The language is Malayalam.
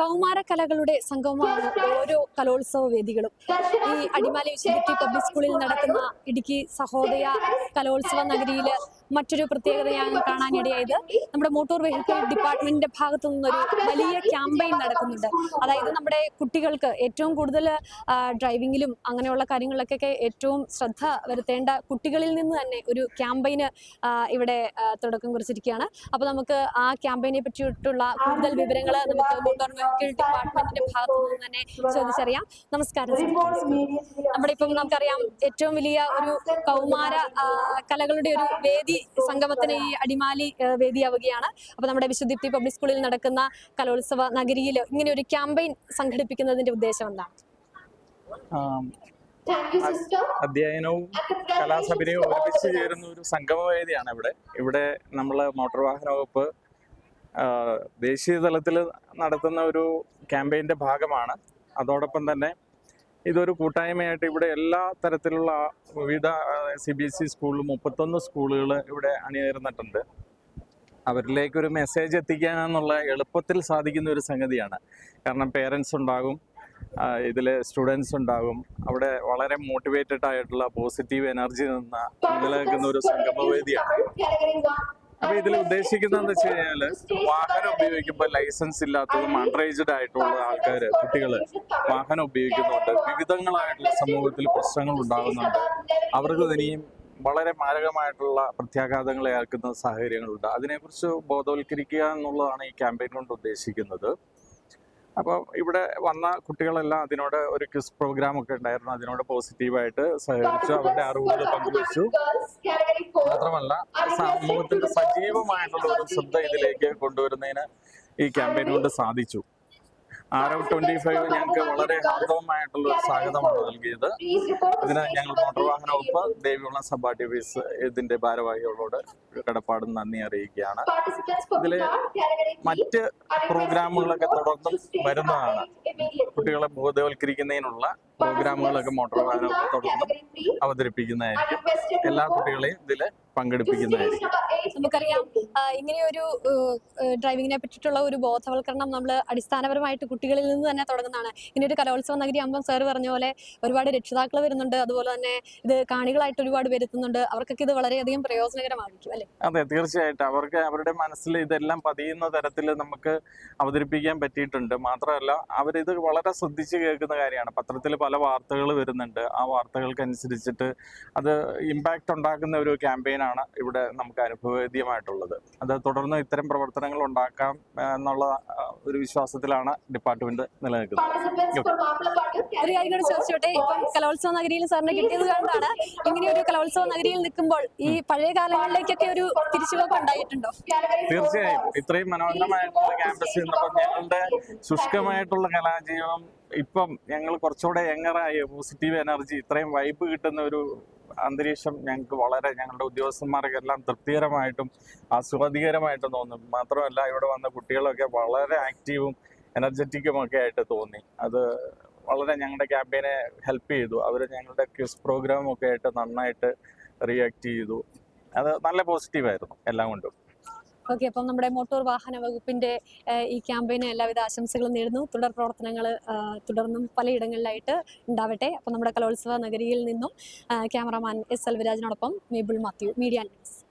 കൗമാര കലകളുടെ സംഗമമാണ് ഓരോ കലോത്സവ വേദികളും. ഈ അടിമാലി വിശ്വവിദ്യ പബ്ലിക് സ്കൂളിൽ നടക്കുന്ന ഇടുക്കി സഹോദയ കലോത്സവ നഗരിയിൽ മറ്റൊരു പ്രത്യേകതയാണ് കാണാനിടയായത്. നമ്മുടെ മോട്ടോർ വെഹിക്കിൾ ഡിപ്പാർട്ട്മെന്റിന്റെ ഭാഗത്തു നിന്നൊരു വലിയ ക്യാമ്പയിൻ നടക്കുന്നുണ്ട്. അതായത് നമ്മുടെ കുട്ടികൾക്ക് ഏറ്റവും കൂടുതൽ ഡ്രൈവിങ്ങിലും അങ്ങനെയുള്ള കാര്യങ്ങളിലൊക്കെ ഏറ്റവും ശ്രദ്ധ വരുത്തേണ്ട കുട്ടികളിൽ നിന്ന് തന്നെ ഒരു ക്യാമ്പയിന് ഇവിടെ തുടക്കം കുറിച്ചിരിക്കുകയാണ്. അപ്പോൾ നമുക്ക് ആ ക്യാമ്പയിനെ പറ്റിയിട്ടുള്ള കൂടുതൽ വിവരങ്ങൾ നമുക്ക് മോട്ടോർ വെഹിക്കിൾ ഡിപ്പാർട്ട്മെന്റിന്റെ ഭാഗത്തു നിന്ന് തന്നെ ചോദിച്ചറിയാം. നമസ്കാരം. നമ്മുടെ ഇപ്പം നമുക്കറിയാം ഏറ്റവും വലിയ ഒരു കൗമാര കലകളുടെ ഒരു വേദി സംഗമത്തിന് ഈ അടിമാലി വേദിയാവുകയാണ്. അപ്പൊ നമ്മുടെ വിശുദ്ധിപ്തി പബ്ലിക് സ്കൂളിൽ നടക്കുന്ന കലോത്സവ നഗരിയിൽ ഇങ്ങനെ ഒരു ക്യാമ്പയിൻ സംഘടിപ്പിക്കുന്നതിന്റെ ഉദ്ദേശം എന്താണ്. അധ്യയനവും കലാസഭയും ഒരുമിച്ച് ചേരുന്ന ഒരു സംഗമവേദിയാണ് ഇവിടെ. ഇവിടെ നമ്മൾ മോട്ടോർ വാഹന വകുപ്പ് ദേശീയ തലത്തിൽ നടത്തുന്ന ഒരു ക്യാമ്പയിന്റെ ഭാഗമാണ്. അതോടൊപ്പം തന്നെ ഇതൊരു കൂട്ടായ്മയായിട്ട് ഇവിടെ എല്ലാ തരത്തിലുള്ള വിവിധ സി ബി എസ് ഇ സ്കൂളിൽ മുപ്പത്തൊന്ന് സ്കൂളുകൾ ഇവിടെ അണിനിരന്നിട്ടുണ്ട്. അവരിലേക്ക് ഒരു മെസ്സേജ് എത്തിക്കാനെന്നുള്ള എളുപ്പത്തിൽ സാധിക്കുന്ന ഒരു സംഗതിയാണ്. കാരണം പേരൻസ് ഉണ്ടാകും ഇതിൽ സ്റ്റുഡൻസ് ഉണ്ടാകും. അവിടെ വളരെ മോട്ടിവേറ്റഡ് ആയിട്ടുള്ള പോസിറ്റീവ് എനർജി നിന്ന നിലനിൽക്കുന്ന ഒരു സംഗമവേദിയാണ്. അപ്പൊ ഇതിൽ ഉദ്ദേശിക്കുന്നതെന്ന് വെച്ച് കഴിഞ്ഞാൽ വാഹനം ഉപയോഗിക്കുമ്പോൾ ലൈസൻസ് ഇല്ലാത്തതും അൺറേജഡ് ആയിട്ടുള്ള ആൾക്കാര് കുട്ടികൾ വാഹനം ഉപയോഗിക്കുന്നുണ്ട് വിവിധങ്ങളായിട്ടുള്ള സമൂഹത്തിൽ പ്രശ്നങ്ങൾ ഉണ്ടാകുന്നുണ്ട്. അവർക്ക് ഇനിയും വളരെ മാരകമായിട്ടുള്ള പ്രത്യാഘാതങ്ങൾ ഏൽക്കുന്ന സാഹചര്യങ്ങളുണ്ട്. അതിനെക്കുറിച്ച് ബോധവൽക്കരിക്കുക എന്നുള്ളതാണ് ഈ ക്യാമ്പയിൻ കൊണ്ട് ഉദ്ദേശിക്കുന്നത്. അപ്പോൾ ഇവിടെ വന്ന കുട്ടികളെല്ലാം അതിനോട് ഒരു ക്വിസ് പ്രോഗ്രാം ഒക്കെ ഉണ്ടായിരുന്നു. അതിനോട് പോസിറ്റീവായിട്ട് സഹകരിച്ചു. അവരുടെ അറിവുകൾ പങ്കുവച്ചു. മാത്രമല്ല സമൂഹത്തിന്റെ സജീവമായിട്ടുള്ള ഒരു ശ്രദ്ധ ഇതിലേക്ക് കൊണ്ടുവരുന്നതിന് ഈ ക്യാമ്പയിൻ കൊണ്ട് സാധിച്ചു. ട്വന്റി ഫൈവ് ഞങ്ങൾക്ക് വളരെ ഹാർദവമായിട്ടുള്ള ഒരു സ്വാഗതമാണ് നൽകിയത്. ഇതിന് ഞങ്ങൾ മോട്ടോർ വാഹന വകുപ്പ്. ദേവികുളം സഭ ഡിവിസ് ഇതിന്റെ ഭാരവാഹികളോട് കടപ്പാട് നന്ദി അറിയിക്കുകയാണ്. ഇതിലെ മറ്റ് പ്രോഗ്രാമുകളൊക്കെ തുടർന്നും വരുന്നതാണ്. കുട്ടികളെ ബോധവൽക്കരിക്കുന്നതിനുള്ള പ്രോഗ്രാമുകളൊക്കെ മോട്ടോർ വാഹന വകുപ്പ് തുടർന്നും അവതരിപ്പിക്കുന്നതായിരിക്കും. എല്ലാ കുട്ടികളെയും ഇതിൽ പങ്കെടുപ്പിക്കുന്നതായിരിക്കും. നമുക്കറിയാം ഇങ്ങനെയൊരു ഡ്രൈവിങ്ങിനെ പറ്റിയിട്ടുള്ള ഒരു ബോധവൽക്കരണം നമ്മൾ അടിസ്ഥാനപരമായിട്ട് കുട്ടികളിൽ നിന്ന് തന്നെ തുടങ്ങുന്നതാണ്. ഇങ്ങനെ ഒരു കലോത്സവ നഗരി ആകുമ്പോൾ സാർ പറഞ്ഞ പോലെ ഒരുപാട് രക്ഷിതാക്കൾ വരുന്നുണ്ട്. അതുപോലെ തന്നെ ഇത് കാണികളായിട്ട് ഒരുപാട് വരുത്തുന്നുണ്ട് അവർക്കൊക്കെ ഇത് വളരെയധികം പ്രയോജനകരമായിരിക്കും അല്ലെ? അതെ തീർച്ചയായിട്ടും. അവർക്ക് അവരുടെ മനസ്സിൽ ഇതെല്ലാം പതിയുന്ന തരത്തിൽ നമുക്ക് അവതരിപ്പിക്കാൻ പറ്റിയിട്ടുണ്ട്. മാത്രമല്ല അവരിത് വളരെ ശ്രദ്ധിച്ച് കേൾക്കുന്ന കാര്യമാണ്. പത്രത്തിൽ പല വാർത്തകൾ വരുന്നുണ്ട്. ആ വാർത്തകൾക്കനുസരിച്ചിട്ട് അത് ഇമ്പാക്റ്റ് ഉണ്ടാക്കുന്ന ഒരു ക്യാമ്പയിനാണ് ഇവിടെ നമുക്ക് അനുഭവവേദ്യമായിട്ടുള്ളത് അത് തുടർന്ന് ഇത്തരം പ്രവർത്തനങ്ങൾ ഉണ്ടാക്കാം എന്നുള്ള ഒരു വിശ്വാസത്തിലാണ് ഡിപ്പാർട്ട്മെന്റ് നിലനിൽക്കുന്നത്. ഒരു കാര്യം കൂടെ ചോദിച്ചോട്ടെ ഇപ്പം കലോത്സവ നഗരിയിൽ സാറിന് കിട്ടിയത് കൊണ്ടാണ് ഇങ്ങനെ ഒരു കലോത്സവ നഗരിയിൽ നിൽക്കുമ്പോൾ ഈ പഴയ കാലങ്ങളിലേക്കൊക്കെ ഒരു തിരിച്ചുപോക്ക് ഉണ്ടായിട്ടുണ്ടോ? തീർച്ചയായും. ഇത്രയും മനോഹരമായിട്ടുള്ള ക്യാമ്പസ് ഞങ്ങളുടെ ശുഷ്കമായിട്ടുള്ള കലാജീവം ഇപ്പം ഞങ്ങൾ കുറച്ചുകൂടെ യങ്ങറായി പോസിറ്റീവ് എനർജി ഇത്രയും വൈബ് കിട്ടുന്ന ഒരു അന്തരീക്ഷം ഞങ്ങൾക്ക് വളരെ ഞങ്ങളുടെ ഉദ്യോഗസ്ഥന്മാർക്കെല്ലാം തൃപ്തികരമായിട്ടും ആസ്വാദികരമായിട്ടും തോന്നും. മാത്രമല്ല ഇവിടെ വന്ന കുട്ടികളൊക്കെ വളരെ ആക്റ്റീവും എനർജറ്റിക്കും ഒക്കെ ആയിട്ട് തോന്നി. അത് വളരെ ഞങ്ങളുടെ ക്യാമ്പയിനെ ഹെൽപ്പ് ചെയ്തു. അവർ ഞങ്ങളുടെ ക്വിസ് പ്രോഗ്രാമൊക്കെ ആയിട്ട് നന്നായിട്ട് റിയാക്ട് ചെയ്തു. അത് നല്ല പോസിറ്റീവായിരുന്നു എല്ലാം കൊണ്ടും. ഓക്കെ അപ്പം നമ്മുടെ മോട്ടോർ വാഹന വകുപ്പിന്റെ ഈ ക്യാമ്പയിന് എല്ലാവിധ ആശംസകളും നേടുന്നു തുടർ പ്രവർത്തനങ്ങൾ തുടർന്നും പലയിടങ്ങളിലായിട്ട് ഉണ്ടാവട്ടെ. അപ്പം നമ്മുടെ കലോത്സവ നഗരിയിൽ നിന്നും ക്യാമറാമാൻ എസ്. എൽവിരാജിനോടൊപ്പം മേബിൾ മാത്യു മീഡിയ ന്യൂസ്.